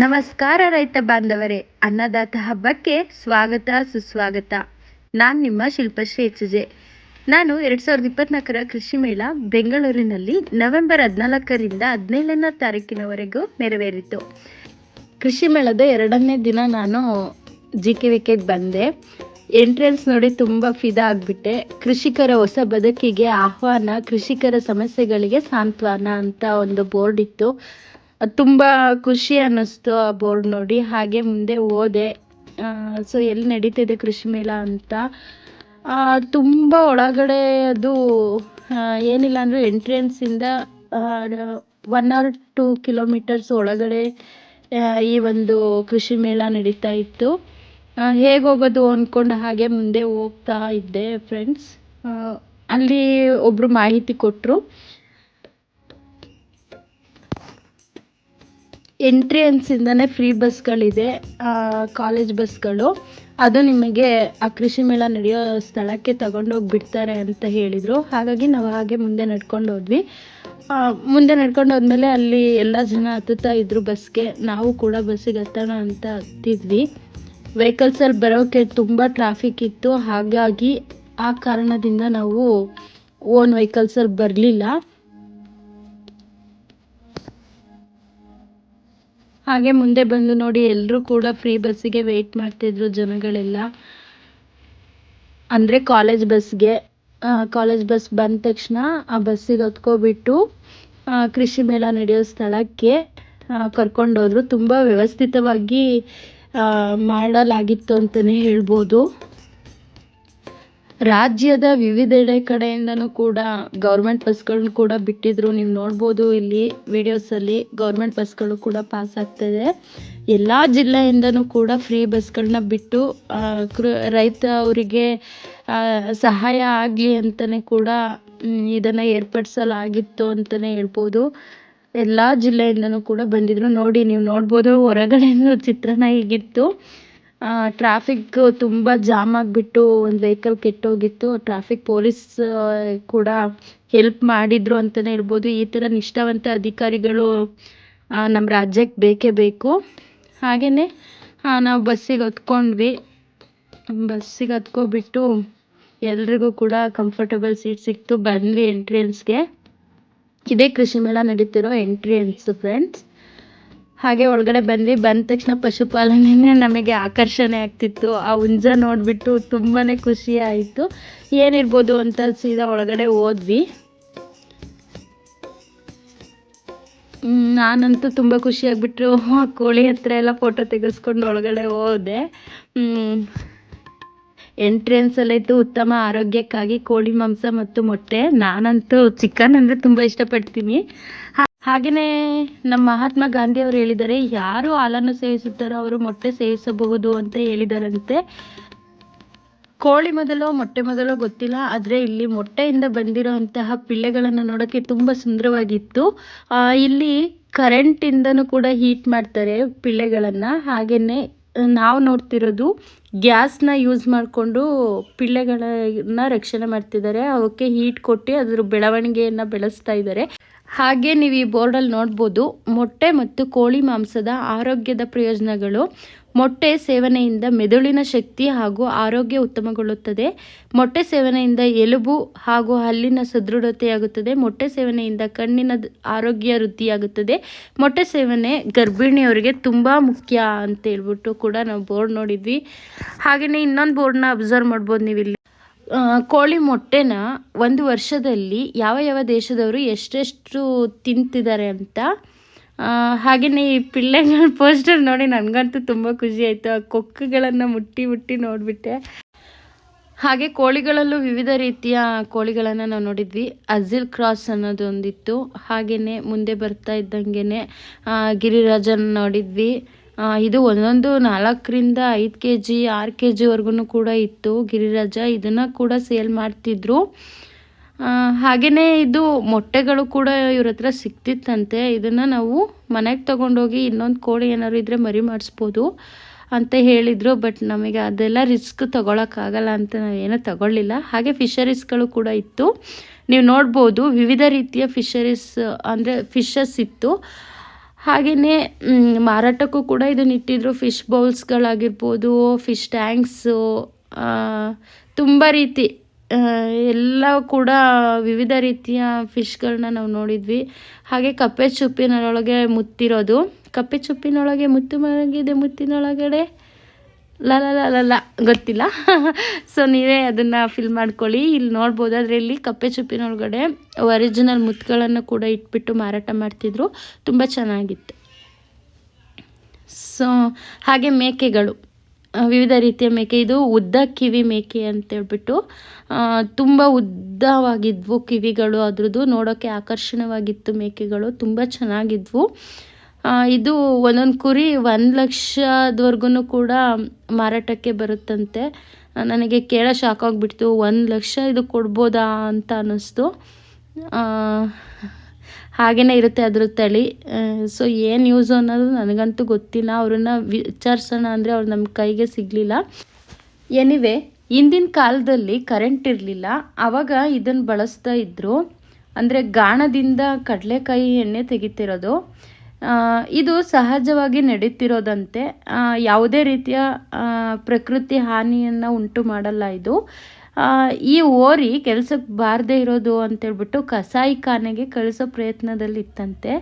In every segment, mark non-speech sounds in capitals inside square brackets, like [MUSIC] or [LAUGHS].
ನಮಸ್ಕಾರ ರೈತ ಬಾಂಧವರೇ, ಅನ್ನದಾತ ಹಬ್ಬಕ್ಕೆ ಸ್ವಾಗತ, ಸುಸ್ವಾಗತ. ನಾನು ನಿಮ್ಮ ಶಿಲ್ಪಶ್ರೀ ಎಚ್ ಜೆ ನಾನು ಎರಡು ಸಾವಿರದ ಇಪ್ಪತ್ನಾಲ್ಕರ ಕೃಷಿ ಮೇಳ ಬೆಂಗಳೂರಿನಲ್ಲಿ ನವೆಂಬರ್ ಹದಿನಾಲ್ಕರಿಂದ ಹದಿನೇಳನೇ ತಾರೀಕಿನವರೆಗೂ ನೆರವೇರಿತು. ಕೃಷಿ ಮೇಳದ ಎರಡನೇ ದಿನ ನಾನು ಜಿ ಕೆ ವಿ ಕೆಗೆ ಬಂದೆ. ಎಂಟ್ರೆನ್ಸ್ ನೋಡಿ ತುಂಬ ಫಿದಾ ಆಗಿಬಿಟ್ಟೆ. ಕೃಷಿಕರ ಹೊಸ ಬದುಕಿಗೆ ಆಹ್ವಾನ, ಕೃಷಿಕರ ಸಮಸ್ಯೆಗಳಿಗೆ ಸಾಂತ್ವನ ಅಂತ ಒಂದು ಬೋರ್ಡ್ ಇತ್ತು. ತುಂಬ ಖುಷಿ ಅನ್ನಿಸ್ತು ಆ ಬೋರ್ಡ್ ನೋಡಿ. ಹಾಗೆ ಮುಂದೆ ಹೋದೆ. ಸೊ ಎಲ್ಲಿ ನಡೀತಿದೆ ಕೃಷಿ ಮೇಳ ಅಂತ? ತುಂಬ ಒಳಗಡೆ ಅದು ಏನಿಲ್ಲ ಅಂದರೆ ಎಂಟ್ರೆನ್ಸಿಂದ ಒನ್ ಆರ್ ಟು ಕಿಲೋಮೀಟರ್ಸ್ ಒಳಗಡೆ ಈ ಒಂದು ಕೃಷಿ ಮೇಳ ನಡೀತಾ ಇತ್ತು. ಹೇಗೆ ಹೋಗೋದು ಅಂದ್ಕೊಂಡು ಹಾಗೆ ಮುಂದೆ ಹೋಗ್ತಾ ಇದ್ದೆ ಫ್ರೆಂಡ್ಸ್ ಅಲ್ಲಿ ಒಬ್ಬರು ಮಾಹಿತಿ ಕೊಟ್ಟರು ಎಂಟ್ರಿಯನ್ಸಿಂದನೇ ಫ್ರೀ ಬಸ್ಗಳಿದೆ ಕಾಲೇಜ್ ಬಸ್ಗಳು ಅದು ನಿಮಗೆ ಆ ಕೃಷಿ ಮೇಳ ನಡೆಯೋ ಸ್ಥಳಕ್ಕೆ ತಗೊಂಡೋಗಿ ಬಿಡ್ತಾರೆ ಅಂತ ಹೇಳಿದರು. ಹಾಗಾಗಿ ನಾವು ಹಾಗೆ ಮುಂದೆ ನಡ್ಕೊಂಡು ಹೋದ್ವಿ. ಮುಂದೆ ನಡ್ಕೊಂಡು ಹೋದ್ಮೇಲೆ ಅಲ್ಲಿ ಎಲ್ಲ ಜನ ಹತ್ತುತ್ತಾ ಇದ್ರು ಬಸ್ಗೆ ನಾವು ಕೂಡ ಬಸ್ಸಿಗೆ ಹತ್ತೋಣ ಅಂತ ಹತ್ತಿದ್ವಿ. ವೆಹಿಕಲ್ಸಲ್ಲಿ ಬರೋಕ್ಕೆ ತುಂಬ ಟ್ರಾಫಿಕ್ ಇತ್ತು. ಹಾಗಾಗಿ ಆ ಕಾರಣದಿಂದ ನಾವು ಓನ್ ವೆಹಿಕಲ್ಸಲ್ಲಿ ಬರಲಿಲ್ಲ. ಹಾಗೆ ಮುಂದೆ ಬಂದು ನೋಡಿ ಎಲ್ಲರೂ ಕೂಡ ಫ್ರೀ ಬಸ್ಸಿಗೆ wait ಮಾಡ್ತಿದ್ರು ಜನಗಳೆಲ್ಲ. ಅಂದರೆ ಕಾಲೇಜ್ ಬಸ್ಗೆ ಕಾಲೇಜ್ ಬಸ್ ಬಂದ ತಕ್ಷಣ ಆ ಬಸ್ಸಿಗೆ ಆ, ಕೃಷಿ ಮೇಳ ನಡೆಯೋ ಸ್ಥಳಕ್ಕೆ ಕರ್ಕೊಂಡೋದ್ರು. ತುಂಬ ವ್ಯವಸ್ಥಿತವಾಗಿ ಆ, ಮಾಡಲಾಗಿತ್ತು ಅಂತಲೇ ಹೇಳ್ಬೋದು. ರಾಜ್ಯದ ವಿವಿಧೆಡೆ ಕಡೆಯಿಂದನೂ ಕೂಡ ಗೌರ್ಮೆಂಟ್ ಬಸ್ಗಳನ್ನ ಕೂಡ ಬಿಟ್ಟಿದ್ರು. ನೀವು ನೋಡ್ಬೋದು ಇಲ್ಲಿ ವಿಡಿಯೋಸಲ್ಲಿ ಗೌರ್ಮೆಂಟ್ ಬಸ್ಗಳು ಕೂಡ ಪಾಸ್ ಆಗ್ತಾಯಿದೆ ಎಲ್ಲ ಜಿಲ್ಲೆಯಿಂದನೂ ಕೂಡ ಫ್ರೀ ಬಸ್ಗಳನ್ನ ಬಿಟ್ಟು ರೈತ ಅವರಿಗೆ ಸಹಾಯ ಆಗಲಿ ಅಂತಲೇ ಕೂಡ ಇದನ್ನು ಏರ್ಪಡಿಸಲಾಗಿತ್ತು ಅಂತಲೇ ಹೇಳ್ಬೋದು. ಎಲ್ಲ ಜಿಲ್ಲೆಯಿಂದನೂ ಕೂಡ ಬಂದಿದ್ರು. ನೋಡಿ, ನೀವು ನೋಡ್ಬೋದು ಹೊರಗಡೆಯಿಂದ ಚಿತ್ರಣ ಹೀಗಿತ್ತು. ಟ್ರಾಫಿಕ್ ತುಂಬ ಜಾಮ್ ಆಗಿಬಿಟ್ಟು ಒಂದು ವೆಹಿಕಲ್ ಕೆಟ್ಟೋಗಿತ್ತು. ಟ್ರಾಫಿಕ್ ಪೊಲೀಸ್ ಕೂಡ ಹೆಲ್ಪ್ ಮಾಡಿದರು ಅಂತಲೇ ಹೇಳ್ಬೋದು. ಈ ಥರ ನಿಷ್ಠಾವಂತ ಅಧಿಕಾರಿಗಳು ನಮ್ಮ ರಾಜ್ಯಕ್ಕೆ ಬೇಕೇ ಬೇಕು. ಹಾಗೆಯೇ ನಾವು ಬಸ್ಸಿಗೆ ಹತ್ಕೊಂಡ್ವಿ. ಬಸ್ಸಿಗೆ ಹತ್ಕೊಬಿಟ್ಟು ಎಲ್ರಿಗೂ ಕೂಡ ಕಂಫರ್ಟಬಲ್ ಸೀಟ್ ಸಿಕ್ತು. ಬಂದ್ವಿ ಎಂಟ್ರೆನ್ಸ್ಗೆ ಇದೇ ಕೃಷಿ ಮೇಳ ನಡೀತಿರೋ ಎಂಟ್ರೆನ್ಸ್ ಫ್ರೆಂಡ್ಸ್ ಹಾಗೆ ಒಳಗಡೆ ಬಂದ್ವಿ. ಬಂದ ತಕ್ಷಣ ಪಶುಪಾಲನೆನೇ ನಮಗೆ ಆಕರ್ಷಣೆ ಆಗ್ತಿತ್ತು. ಆ ಹುಂಜ ನೋಡಿಬಿಟ್ಟು ತುಂಬಾ ಖುಷಿ ಆಯಿತು. ಏನಿರ್ಬೋದು ಅಂತ ಸೀದಾ ಒಳಗಡೆ ಹೋದ್ವಿ. ನಾನಂತೂ ತುಂಬ ಖುಷಿ ಆಗ್ಬಿಟ್ಟು ಆ ಕೋಳಿ ಹತ್ರ ಎಲ್ಲ ಫೋಟೋ ತೆಗೆಸ್ಕೊಂಡು ಒಳಗಡೆ ಹೋದೆ. ಎಂಟ್ರೆನ್ಸಲ್ಲೈತು ಉತ್ತಮ ಆರೋಗ್ಯಕ್ಕಾಗಿ ಕೋಳಿ, ಮಾಂಸ ಮತ್ತು ಮೊಟ್ಟೆ. ನಾನಂತೂ ಚಿಕನ್ ಅಂದರೆ ತುಂಬ ಇಷ್ಟಪಡ್ತೀನಿ. ಹಾಗೆಯೇ ನಮ್ಮ ಮಹಾತ್ಮ ಗಾಂಧಿ ಅವರು ಹೇಳಿದ್ದಾರೆ ಯಾರು ಹಾಲನ್ನು ಸೇವಿಸುತ್ತಾರೋ ಅವರು ಮೊಟ್ಟೆ ಸೇವಿಸಬಹುದು ಅಂತ ಹೇಳಿದಾರಂತೆ. ಕೋಳಿ ಮೊದಲೋ, ಮೊಟ್ಟೆ ಮೊದಲೋ ಗೊತ್ತಿಲ್ಲ. ಆದರೆ ಇಲ್ಲಿ ಮೊಟ್ಟೆಯಿಂದ ಬಂದಿರೋಂತಹ ಪಿಳ್ಳೆಗಳನ್ನು ನೋಡೋಕ್ಕೆ ತುಂಬ ಸುಂದರವಾಗಿತ್ತು. ಇಲ್ಲಿ ಕರೆಂಟಿಂದನೂ ಕೂಡ ಹೀಟ್ ಮಾಡ್ತಾರೆ ಪಿಳ್ಳೆಗಳನ್ನು. ಹಾಗೆಯೇ ನಾವು ನೋಡ್ತಿರೋದು ಗ್ಯಾಸ್ನ ಯೂಸ್ ಮಾಡಿಕೊಂಡು ಪಿಳ್ಳೆಗಳನ್ನು ರಕ್ಷಣೆ ಮಾಡ್ತಿದ್ದಾರೆ. ಅವಕ್ಕೆ ಹೀಟ್ ಕೊಟ್ಟು ಅದ್ರ ಬೆಳವಣಿಗೆಯನ್ನು ಬೆಳೆಸ್ತಾ ಇದ್ದಾರೆ. ಹಾಗೆ ನೀವು ಈ ಬೋರ್ಡಲ್ಲಿ ನೋಡ್ಬೋದು ಮೊಟ್ಟೆ ಮತ್ತು ಕೋಳಿ ಮಾಂಸದ ಆರೋಗ್ಯದ ಪ್ರಯೋಜನಗಳು. ಮೊಟ್ಟೆ ಸೇವನೆಯಿಂದ ಮೆದುಳಿನ ಶಕ್ತಿ ಹಾಗೂ ಆರೋಗ್ಯ ಉತ್ತಮಗೊಳ್ಳುತ್ತದೆ. ಮೊಟ್ಟೆ ಸೇವನೆಯಿಂದ ಎಲುಬು ಹಾಗೂ ಹಲ್ಲಿನ ಸದೃಢತೆಯಾಗುತ್ತದೆ. ಮೊಟ್ಟೆ ಸೇವನೆಯಿಂದ ಕಣ್ಣಿನ ಆರೋಗ್ಯ ವೃದ್ಧಿಯಾಗುತ್ತದೆ. ಮೊಟ್ಟೆ ಸೇವನೆ ಗರ್ಭಿಣಿಯವರಿಗೆ ತುಂಬ ಮುಖ್ಯ ಅಂತ ಹೇಳ್ಬಿಟ್ಟು ಕೂಡ ನಾವು ಬೋರ್ಡ್ ನೋಡಿದ್ವಿ. ಹಾಗೆಯೇ ಇನ್ನೊಂದು ಬೋರ್ಡ್ನ ಅಬ್ಸರ್ವ್ ಮಾಡ್ಬೋದು ನೀವು ಇಲ್ಲಿ ಕೋಳಿ ಮೊಟ್ಟೆನ ಒಂದು ವರ್ಷದಲ್ಲಿ ಯಾವ ಯಾವ ದೇಶದವರು ಎಷ್ಟೆಷ್ಟು ತಿಂತಿದ್ದಾರೆ ಅಂತ ಹಾಗೆಯೇ ಈ ಪಿಳ್ಳೆಗಳ ಪೋಸ್ಟರ್ ನೋಡಿ ನನಗಂತೂ ತುಂಬ ಖುಷಿ ಆಯಿತು. ಆ ಕೊಕ್ಕುಗಳನ್ನು ಮುಟ್ಟಿ ಮುಟ್ಟಿ ನೋಡಿಬಿಟ್ಟೆ. ಹಾಗೆ ಕೋಳಿಗಳಲ್ಲೂ ವಿವಿಧ ರೀತಿಯ ಕೋಳಿಗಳನ್ನು ನಾವು ನೋಡಿದ್ವಿ. ಅಜಿಲ್ ಕ್ರಾಸ್ ಅನ್ನೋದು ಒಂದಿತ್ತು ಹಾಗೆಯೇ ಮುಂದೆ ಬರ್ತಾ ಇದ್ದಂಗೆ ಗಿರಿರಾಜನ ನೋಡಿದ್ವಿ. ಇದು ಒಂದೊಂದು ನಾಲ್ಕರಿಂದ ಐದು ಕೆ ಜಿ ಆರು ಕೆ ಜಿವರೆಗೂ ಕೂಡ ಇತ್ತು. ಗಿರಿರಾಜ ಇದನ್ನು ಕೂಡ ಸೇಲ್ ಮಾಡ್ತಿದ್ರು. ಹಾಗೆಯೇ ಇದು ಮೊಟ್ಟೆಗಳು ಕೂಡ ಇವ್ರ ಹತ್ರ ಸಿಕ್ತಿತ್ತಂತೆ. ಇದನ್ನು ನಾವು ಮನೆಗೆ ತೊಗೊಂಡೋಗಿ ಇನ್ನೊಂದು ಕೋಳಿ ಏನಾದ್ರು ಇದ್ದರೆ ಮರಿ ಮಾಡಿಸ್ಬೋದು ಅಂತ ಹೇಳಿದರು. ಬಟ್ ನಮಗೆ ಅದೆಲ್ಲ ರಿಸ್ಕ್ ತೊಗೊಳಕ್ಕಾಗಲ್ಲ ಅಂತ ನಾವೇನೂ ತಗೊಳ್ಳಿಲ್ಲ. ಹಾಗೆ ಫಿಶರೀಸ್ಗಳು ಕೂಡ ಇತ್ತು. ನೀವು ನೋಡ್ಬೋದು ವಿವಿಧ ರೀತಿಯ ಫಿಶರೀಸ್ ಅಂದರೆ ಫಿಶಸ್ ಇತ್ತು. ಹಾಗೆಯೇ ಮಾರಾಟಕ್ಕೂ ಕೂಡ ಇದನ್ನು ಇಟ್ಟಿದ್ರು. ಫಿಶ್ ಬೌಲ್ಸ್ಗಳಾಗಿರ್ಬೋದು ಫಿಶ್ ಟ್ಯಾಂಕ್ಸು ತುಂಬ ರೀತಿ ಎಲ್ಲ ಕೂಡ ವಿವಿಧ ರೀತಿಯ ಫಿಶ್ಗಳನ್ನ ನಾವು ನೋಡಿದ್ವಿ. ಹಾಗೆ ಕಪ್ಪೆ ಚುಪ್ಪಿನೊಳಗೆ ಮುತ್ತಿರೋದು. ಕಪ್ಪೆ ಚುಪ್ಪಿನೊಳಗೆ ಮುತ್ತು ಮಲಗಿದೆ ಮುತ್ತಿನೊಳಗಡೆ. ಲ ಲ ಲ ಲ ಲ, ಗೊತ್ತಿಲ್ಲ. [LAUGHS] ಸೊ ನೀವೇ ಅದನ್ನು ಫಿಲ್ ಮಾಡ್ಕೊಳ್ಳಿ. ಇಲ್ಲಿ ನೋಡ್ಬೋದು, ಅದರಲ್ಲಿ ಕಪ್ಪೆ ಚುಪ್ಪಿನೊಳಗಡೆ ಒರಿಜಿನಲ್ ಮುತ್ತುಗಳನ್ನು ಕೂಡ ಇಟ್ಬಿಟ್ಟು ಮಾರಾಟ ಮಾಡ್ತಿದ್ರು. ತುಂಬ ಚೆನ್ನಾಗಿತ್ತು. ಸೊ ಹಾಗೆ ಮೇಕೆಗಳು. ವಿವಿಧ ರೀತಿಯ ಮೇಕೆ. ಇದು ಉದ್ದ ಕಿವಿ ಮೇಕೆ ಅಂತೇಳ್ಬಿಟ್ಟು ತುಂಬ ಉದ್ದವಾಗಿದ್ವು ಕಿವಿಗಳು. ಅದ್ರದ್ದು ನೋಡೋಕ್ಕೆ ಆಕರ್ಷಣವಾಗಿತ್ತು ಮೇಕೆಗಳು. ತುಂಬ ಚೆನ್ನಾಗಿದ್ವು. ಇದು ಒಂದೊಂದು ಕುರಿ ಒಂದು ಲಕ್ಷದವರೆಗೂ ಕೂಡ ಮಾರಾಟಕ್ಕೆ ಬರುತ್ತಂತೆ. ನನಗೆ ಕೇಳ ಶಾಕ್ ಆಗಿಬಿಡ್ತು ಒಂದು ಲಕ್ಷ ಇದು ಕೊಡ್ಬೋದಾ ಅಂತ ಅನ್ನಿಸ್ತು. ಹಾಗೇ ಇರುತ್ತೆ ಅದ್ರ ತಳಿ. ಸೊ ಏನು ಯೂಸ್ ಅನ್ನೋದು ನನಗಂತೂ ಗೊತ್ತಿಲ್ಲ. ಅವ್ರನ್ನ ವಿಚಾರಿಸೋಣ ಅಂದರೆ ಅವ್ರು ನಮ್ಮ ಕೈಗೆ ಸಿಗಲಿಲ್ಲ. ಎನಿವೆ ಹಿಂದಿನ ಕಾಲದಲ್ಲಿ ಕರೆಂಟ್ ಇರಲಿಲ್ಲ. ಆವಾಗ ಇದನ್ನು ಬಳಸ್ತಾ ಇದ್ದರು ಅಂದರೆ ಗಾಣದಿಂದ ಕಡಲೆಕಾಯಿ ಎಣ್ಣೆ ತೆಗಿತಿರೋದು. ಇದು ಸಹಜವಾಗಿ ನಡೀತಿರೋದಂತೆ ಯಾವುದೇ ರೀತಿಯ ಪ್ರಕೃತಿ ಹಾನಿಯನ್ನು ಉಂಟು ಮಾಡಲ್ಲ ಇದು. ಈ ಓರಿ ಕೆಲಸಕ್ಕೆ ಬಾರದೇ ಇರೋದು ಅಂತೇಳ್ಬಿಟ್ಟು ಕಸಾಯಿಖಾನೆಗೆ ಕಳಿಸೋ ಪ್ರಯತ್ನದಲ್ಲಿ ಇತ್ತಂತೆ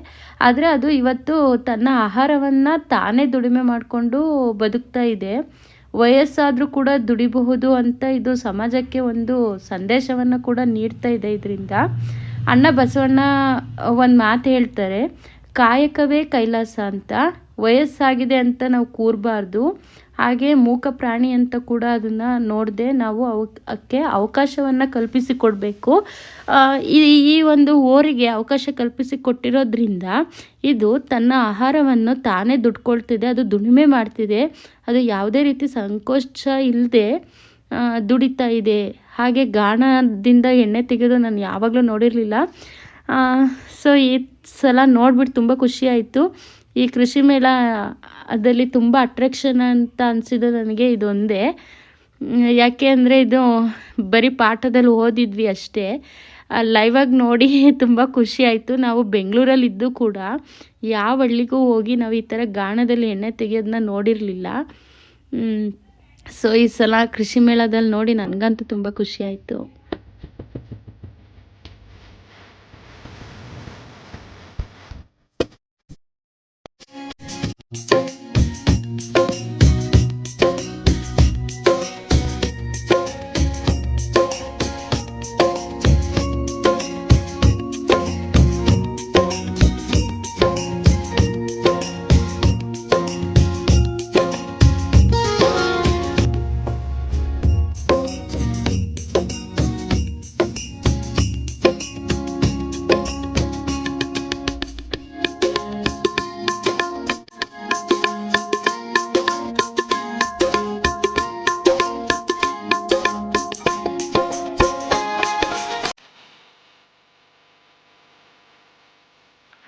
ಆದರೆ ಅದು ಇವತ್ತು ತನ್ನ ಆಹಾರವನ್ನು ತಾನೇ ದುಡಿಮೆ ಮಾಡಿಕೊಂಡು ಬದುಕ್ತಾ ಇದೆ. ವಯಸ್ಸಾದರೂ ಕೂಡ ದುಡಿಬಹುದು ಅಂತ ಇದು ಸಮಾಜಕ್ಕೆ ಒಂದು ಸಂದೇಶವನ್ನು ಕೂಡ ನೀಡ್ತಾ ಇದೆ ಇದರಿಂದ. ಅಣ್ಣ ಬಸವಣ್ಣ ಒಂದು ಮಾತು ಹೇಳ್ತಾರೆ ಕಾಯಕವೇ ಕೈಲಾಸ ಅಂತ, ವಯಸ್ಸಾಗಿದೆ ಅಂತ ನಾವು ಕೂರಬಾರ್ದು. ಹಾಗೆ ಮೂಕ ಪ್ರಾಣಿ ಅಂತ ಕೂಡ ಅದನ್ನು ನೋಡದೆ ನಾವು ಅವಕ್ಕೆ ಅವಕಾಶವನ್ನು ಕಲ್ಪಿಸಿಕೊಡ್ಬೇಕು. ಈ ಈ ಒಂದು ಓರಿಗೆ ಅವಕಾಶ ಕಲ್ಪಿಸಿ ಕೊಟ್ಟಿರೋದ್ರಿಂದ ಇದು ತನ್ನ ಆಹಾರವನ್ನು ತಾನೇ ದುಡ್ಕೊಳ್ತಿದೆ, ಅದು ದುಡಿಮೆ ಮಾಡ್ತಿದೆ. ಅದು ಯಾವುದೇ ರೀತಿ ಸಂಕೋಚ ಇಲ್ಲದೆ ದುಡಿತಾ ಇದೆ. ಹಾಗೆ ಗಾಣದಿಂದ ಎಣ್ಣೆ ತೆಗೆದು ನಾನು ಯಾವಾಗಲೂ ನೋಡಿರಲಿಲ್ಲ. ಸೊ ಈ ಸಲ ನೋಡ್ಬಿಟ್ಟು ತುಂಬ ಖುಷಿ ಆಯಿತು. ಈ ಕೃಷಿ ಮೇಳ ಅದರಲ್ಲಿ ತುಂಬ ಅಟ್ರಾಕ್ಷನ್ ಅಂತ ಅನಿಸಿದ್ದು ನನಗೆ ಇದೊಂದೇ. ಯಾಕೆ ಅಂದರೆ ಇದು ಬರೀ ಪಾಠದಲ್ಲಿ ಓದಿದ್ವಿ ಅಷ್ಟೇ. ಲೈವಾಗಿ ನೋಡಿ [LAUGHS] ತುಂಬ ಖುಷಿ ಆಯಿತು. ನಾವು ಬೆಂಗಳೂರಲ್ಲಿದ್ದು ಕೂಡ ಯಾವ ಹಳ್ಳಿಗೂ ಹೋಗಿ ನಾವು ಈ ಥರ ಗಾಣದಲ್ಲಿ ಎಣ್ಣೆ ತೆಗೆಯೋದನ್ನ ನೋಡಿರಲಿಲ್ಲ. ಸೊ ಈ ಸಲ ಕೃಷಿ ಮೇಳದಲ್ಲಿ ನೋಡಿ ನನಗಂತೂ ತುಂಬ ಖುಷಿ ಆಯಿತು. Thanks.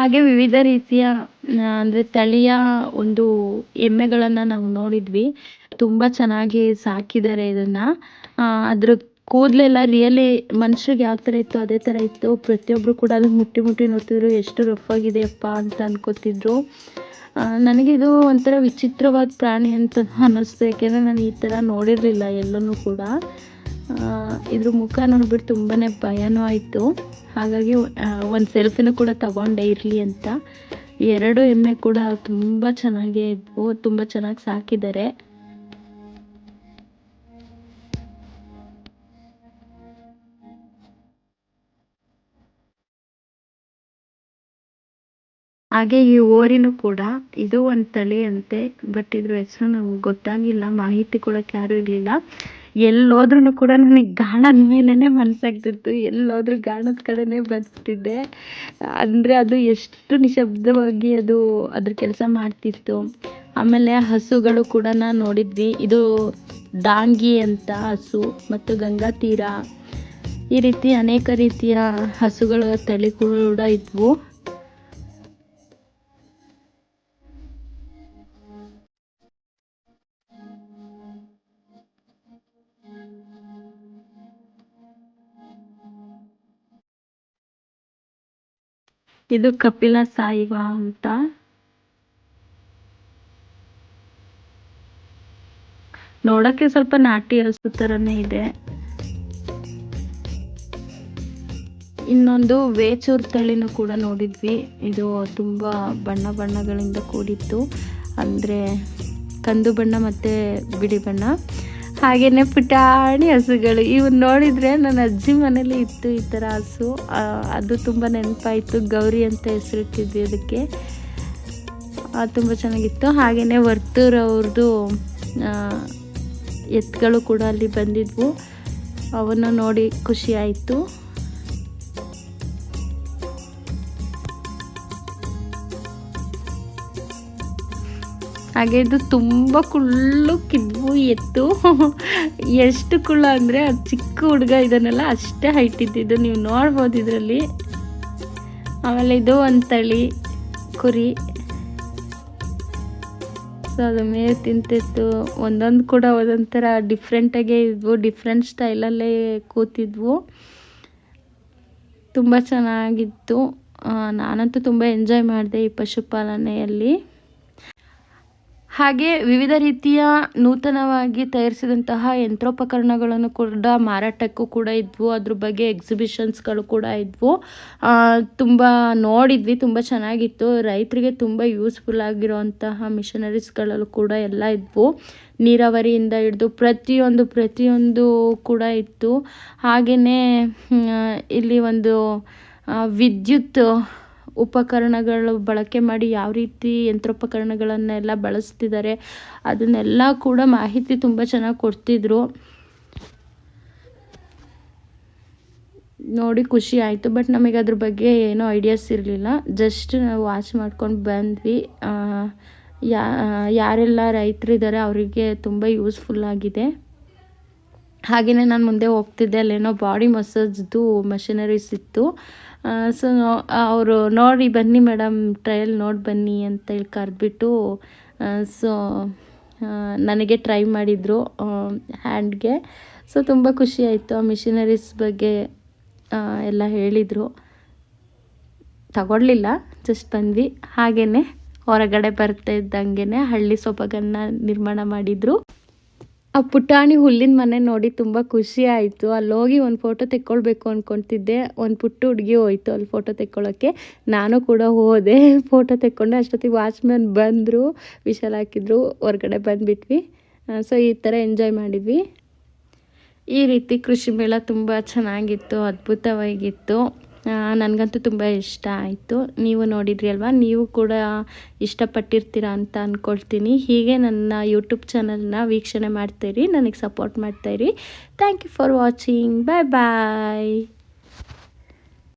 ಹಾಗೆ ವಿವಿಧ ರೀತಿಯ ಅಂದರೆ ತಳಿಯ ಒಂದು ಎಮ್ಮೆಗಳನ್ನು ನಾವು ನೋಡಿದ್ವಿ. ತುಂಬ ಚೆನ್ನಾಗಿ ಸಾಕಿದ್ದಾರೆ ಇದನ್ನ. ಅದ್ರ ಕೂದಲೆಲ್ಲ ರಿಯಲಿ ಮನುಷ್ಯರಿಗೆ ಯಾವ ಥರ ಇತ್ತು ಅದೇ ಥರ ಇತ್ತು. ಪ್ರತಿಯೊಬ್ಬರು ಕೂಡ ಅದನ್ನ ಮುಟ್ಟಿ ಮುಟ್ಟಿ ನೋಡ್ತಿದ್ರು. ಎಷ್ಟು ರಫ್ ಆಗಿದೆಯಪ್ಪ ಅಂತ ಅನ್ಕೋತಿದ್ರು. ನನಗಿದು ಒಂಥರ ವಿಚಿತ್ರವಾದ ಪ್ರಾಣಿ ಅಂತ ಅನ್ನಿಸ್ತು ಯಾಕೆಂದರೆ ನಾನು ಈ ಥರ ನೋಡಿರಲಿಲ್ಲ ಎಲ್ಲೂ ಕೂಡ. ಇದ್ರ ಮುಖ ನೋಡ್ಬಿಟ್ಟು ತುಂಬಾ ಭಯನೂ ಆಯಿತು. ಹಾಗಾಗಿ ಒಂದು ಸೆಲ್ಫಿನೂ ಕೂಡ ತಗೊಂಡೆ ಇರಲಿ ಅಂತ. ಎರಡು ಎಮ್ಮೆ ಕೂಡ ತುಂಬ ಚೆನ್ನಾಗೇ ಇದ್ವು, ತುಂಬ ಚೆನ್ನಾಗಿ ಸಾಕಿದ್ದಾರೆ. ಹಾಗೆ ಈ ಓರಿನೂ ಕೂಡ, ಇದು ಒಂದು ತಳಿ ಅಂತೆ, ಬಟ್ ಇದ್ರ ಹೆಸರು ನಮ್ಗೆ ಗೊತ್ತಾಗಿಲ್ಲ, ಮಾಹಿತಿ ಕೊಡೋಕೆ ಯಾರು ಇರಲಿಲ್ಲ. ಎಲ್ಲೋದ್ರೂ ಕೂಡ ನನಗೆ ಗಾಣದ ಮೇಲೇ ಮನಸ್ಸಾಗ್ತಿತ್ತು ಎಲ್ಲೋದ್ರೂ ಗಾಣದ ಕಡೆನೇ ಬರ್ತಿದ್ದೆ. ಅಂದರೆ ಅದು ಎಷ್ಟು ನಿಶಬ್ದವಾಗಿ ಅದು ಅದ್ರ ಕೆಲಸ ಮಾಡ್ತಿತ್ತು. ಆಮೇಲೆ ಹಸುಗಳು ಕೂಡ ನೋಡಿದ್ವಿ. ಇದು ಡಾಂಗಿ ಅಂತ ಹಸು ಮತ್ತು ಗಂಗಾ ತೀರ. ಈ ರೀತಿ ಅನೇಕ ರೀತಿಯ ಹಸುಗಳ ತಳಿ ಕೂಡ ಇದ್ವು. ಇದು ಕಪಿಲ ಸಾಯಿವಾ ಅಂತ. ನೋಡಕ್ಕೆ ಸ್ವಲ್ಪ ನಾಟಿ ಹಸು ತರನೇ ಇದೆ. ಇನ್ನೊಂದು ವೇಚೂರ್ ತಳಿನೂ ಕೂಡ ನೋಡಿದ್ವಿ. ಇದು ತುಂಬ ಬಣ್ಣ ಬಣ್ಣಗಳಿಂದ ಕೂಡಿತ್ತು. ಅಂದ್ರೆ ಕಂದು ಬಣ್ಣ ಮತ್ತೆ ಬಿಳಿ ಬಣ್ಣ. ಹಾಗೆಯೇ ಪುಟಾಣಿ ಹಸುಗಳು. ಇವು ನೋಡಿದರೆ ನನ್ನ ಅಜ್ಜಿ ಮನೇಲಿ ಇತ್ತು ಈ ಥರ ಹಸು. ಅದು ತುಂಬ ನೆನಪಾಯಿತು. ಗೌರಿ ಅಂತ ಹೆಸರಿಟ್ಟಿದ್ವಿ ಅದಕ್ಕೆ. ತುಂಬ ಚೆನ್ನಾಗಿತ್ತು. ಹಾಗೆಯೇ ವರ್ತೂರವ್ರದ್ದು ಎತ್ತುಗಳು ಕೂಡ ಅಲ್ಲಿ ಬಂದಿದ್ವು. ಅವನ್ನು ನೋಡಿ ಖುಷಿ ಆಯಿತು. ಹಾಗೆ ಇದು ತುಂಬ ಕುಳ್ಳಕ್ಕಿದ್ವು ಎತ್ತು. [LAUGHS] ಎಷ್ಟು ಕುಳ್ಳ ಅಂದರೆ ಅದು ಚಿಕ್ಕ ಹುಡುಗ ಇದನ್ನೆಲ್ಲ ಅಷ್ಟೇ ಹೈಟ್ ಇದ್ದಿದ್ದು. ನೀವು ನೋಡ್ಬೋದು ಇದರಲ್ಲಿ. ಆಮೇಲೆ ಇದು ಒಂದು ತಳಿ, ಕುರಿ. ಸೊ ಅದು ಮೇಲೆ ತಿಂತಿತ್ತು. ಒಂದೊಂದು ಕೂಡ ಒಂದೊಂಥರ ಡಿಫ್ರೆಂಟಾಗೇ ಇದ್ವು. ಡಿಫ್ರೆಂಟ್ ಸ್ಟೈಲಲ್ಲೇ ಕೂತಿದ್ವು. ತುಂಬ ಚೆನ್ನಾಗಿತ್ತು. ನಾನಂತೂ ತುಂಬ ಎಂಜಾಯ್ ಮಾಡಿದೆ ಈ ಪಶುಪಾಲನೆಯಲ್ಲಿ. ಹಾಗೆ ವಿವಿಧ ರೀತಿಯ ನೂತನವಾಗಿ ತಯಾರಿಸಿದಂತಹ ಯಂತ್ರೋಪಕರಣಗಳನ್ನು ಕೂಡ ಮಾರಾಟಕ್ಕೂ ಕೂಡ ಇದ್ವು. ಅದ್ರ ಬಗ್ಗೆ ಎಕ್ಸಿಬಿಷನ್ಸ್ಗಳು ಕೂಡ ಇದ್ವು. ತುಂಬ ನೋಡಿದ್ವಿ, ತುಂಬ ಚೆನ್ನಾಗಿತ್ತು. ರೈತರಿಗೆ ತುಂಬ ಯೂಸ್ಫುಲ್ ಆಗಿರುವಂತಹ ಮಿಷನರೀಸ್ಗಳಲ್ಲೂ ಕೂಡ ಎಲ್ಲ ಇದ್ವು. ನೀರಾವರಿಯಿಂದ ಹಿಡಿದು ಪ್ರತಿಯೊಂದು ಪ್ರತಿಯೊಂದು ಕೂಡ ಇತ್ತು. ಹಾಗೆಯೇ ಇಲ್ಲಿ ಒಂದು ವಿದ್ಯುತ್ ಉಪಕರಣಗಳು ಬಳಕೆ ಮಾಡಿ ಯಾವ ರೀತಿ ಯಂತ್ರೋಪಕರಣಗಳನ್ನೆಲ್ಲ ಬಳಸ್ತಿದ್ದಾರೆ, ಅದನ್ನೆಲ್ಲ ಕೂಡ ಮಾಹಿತಿ ತುಂಬ ಚೆನ್ನಾಗಿ ಕೊಡ್ತಿದ್ರು. ನೋಡಿ, ಖುಷಿ ಆಯಿತು. ಬಟ್ ನಮಗೆ ಅದ್ರ ಬಗ್ಗೆ ಏನೂ ಐಡಿಯಾಸ್ ಇರಲಿಲ್ಲ. ಜಸ್ಟ್ ನಾವು ವಾಚ್ ಮಾಡ್ಕೊಂಡು ಬಂದ್ವಿ. ಯಾ, ಯಾರೆಲ್ಲ ರೈತರಿದ್ದಾರೆ ಅವರಿಗೆ ತುಂಬ ಯೂಸ್ಫುಲ್ ಆಗಿದೆ. ಹಾಗೆಯೇ ನಾನು ಮುಂದೆ ಹೋಗ್ತಿದ್ದೆ, ಅಲ್ಲೇನೋ ಬಾಡಿ ಮಸಾಜ್ದು ಮಷಿನರೀಸ್ ಇತ್ತು. ಸೊ ಅವರು ನೋಡಿ, ಬನ್ನಿ ಮೇಡಮ್ ಟ್ರಯಲ್ ನೋಡಿ ಬನ್ನಿ ಅಂತ ಹೇಳಿ ಕರೆದ್ಬಿಟ್ಟು ಸೊ ನನಗೆ ಟ್ರೈ ಮಾಡಿದರು ಹ್ಯಾಂಡ್ಗೆ ಸೊ ತುಂಬ ಖುಷಿ ಆಯಿತು. ಆ ಮಿಷಿನರೀಸ್ ಬಗ್ಗೆ ಎಲ್ಲ ಹೇಳಿದರು. ತಗೊಳ್ಳಿಲ್ಲ ಜಸ್ಟ್ ಬಂದ್ವಿ. ಹಾಗೆಯೇ ಹೊರಗಡೆ ಬರ್ತಾ ಇದ್ದಂಗೆ ಹಳ್ಳಿ ಸೊಬಗನ್ನು ನಿರ್ಮಾಣ ಮಾಡಿದರು. ಆ ಪುಟಾಣಿ ಹುಲ್ಲಿನ ಮನೆ ನೋಡಿ ತುಂಬ ಖುಷಿ ಆಯಿತು. ಹೋಗಿ ಒಂದು ಫೋಟೋ ತೆಕ್ಕೊಳ್ಬೇಕು ಅಂದ್ಕೊತಿದ್ದೆ ಒಂದು ಪುಟ್ಟ ಹುಡುಗಿ ಹೋಯ್ತು ಅಲ್ಲಿ ಫೋಟೋ ತೆಕ್ಕೊಳ್ಳೋಕ್ಕೆ ನಾನು ಕೂಡ ಹೋದೆ. [LAUGHS] ಫೋಟೋ ತೆಕ್ಕೊಂಡೆ. ಅಷ್ಟೊತ್ತಿಗೆ ವಾಚ್ಮ್ಯಾನ್ ಬಂದರು, ವಿಶಾಲ್ ಹಾಕಿದ್ರು, ಹೊರಗಡೆ ಬಂದುಬಿಟ್ವಿ. ಸೊ ಈ ಥರ ಎಂಜಾಯ್ ಮಾಡಿದ್ವಿ. ಈ ರೀತಿ ಕೃಷಿ ಮೇಳ ತುಂಬ ಚೆನ್ನಾಗಿತ್ತು, ಅದ್ಭುತವಾಗಿತ್ತು. ನನಗಂತೂ ತುಂಬ ಇಷ್ಟ ಆಯಿತು. ನೀವು ನೋಡಿದ್ರಿ ಅಲ್ವಾ? ನೀವು ಕೂಡ ಇಷ್ಟಪಟ್ಟಿರ್ತೀರ ಅಂತ ಅಂದ್ಕೊಳ್ತೀನಿ ಹೀಗೆ ನನ್ನ ಯೂಟ್ಯೂಬ್ ಚಾನಲ್ನ ವೀಕ್ಷಣೆ ಮಾಡ್ತಾಯಿರಿ ನನಗೆ support ಮಾಡ್ತಾಯಿರಿ thank you for watching bye bye